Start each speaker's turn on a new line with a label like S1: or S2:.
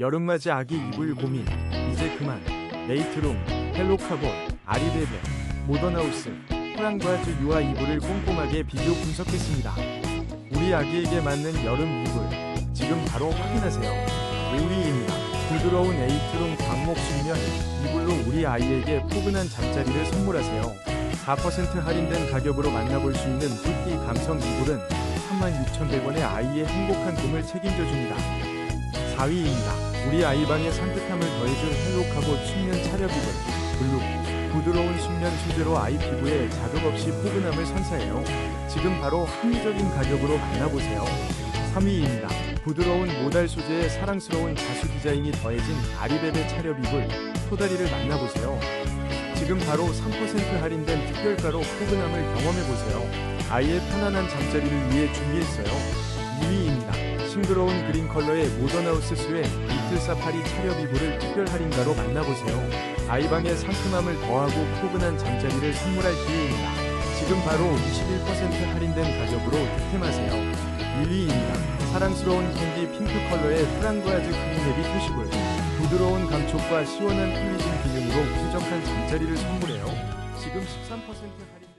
S1: 여름맞이 아기 이불 고민 이제 그만 네이트룸, 헬로카본, 아리베베, 모던하우스, 프랑과즈 유아 이불을 꼼꼼하게 비교 분석했습니다. 우리 아기에게 맞는 여름 이불 지금 바로 확인하세요. 5위입니다. 부드러운 에이트룸 광목 숙면 이불로 우리 아이에게 포근한 잠자리를 선물하세요. 4% 할인된 가격으로 만나볼 수 있는 뿔띠 감성 이불은 36,100원에 아이의 행복한 꿈을 책임져 줍니다. 4위입니다. 우리 아이방의 산뜻함을 더해줄 숙면 차렵 이불 블루 부드러운 숙면 소재로 아이 피부에 자극 없이 포근함을 선사해요. 지금 바로 합리적인 가격으로 만나보세요. 3위입니다. 부드러운 모달 소재의 사랑스러운 자수 디자인이 더해진 아리베베 차렵 이불 토다리를 만나보세요. 지금 바로 3% 할인된 특별가로 포근함을 경험해보세요. 아이의 편안한 잠자리를 위해 준비했어요. 2위입니다. 싱그러운 그린 컬러의 모던하우스 스웨 이틀 사파리 이불을 특별 할인가로 만나보세요. 아이방의 상큼함을 더하고 포근한 잠자리를 선물할 기회입니다. 지금 바로 21% 할인된 가격으로 득템하세요. 1위입니다. 사랑스러운 캔디 핑크 컬러의 프랑구아즈 크림베비 표시볼 부드러운 감촉과 시원한 쿨리징 기능으로 쾌적한 잠자리를 선물해요. 지금 13% 할인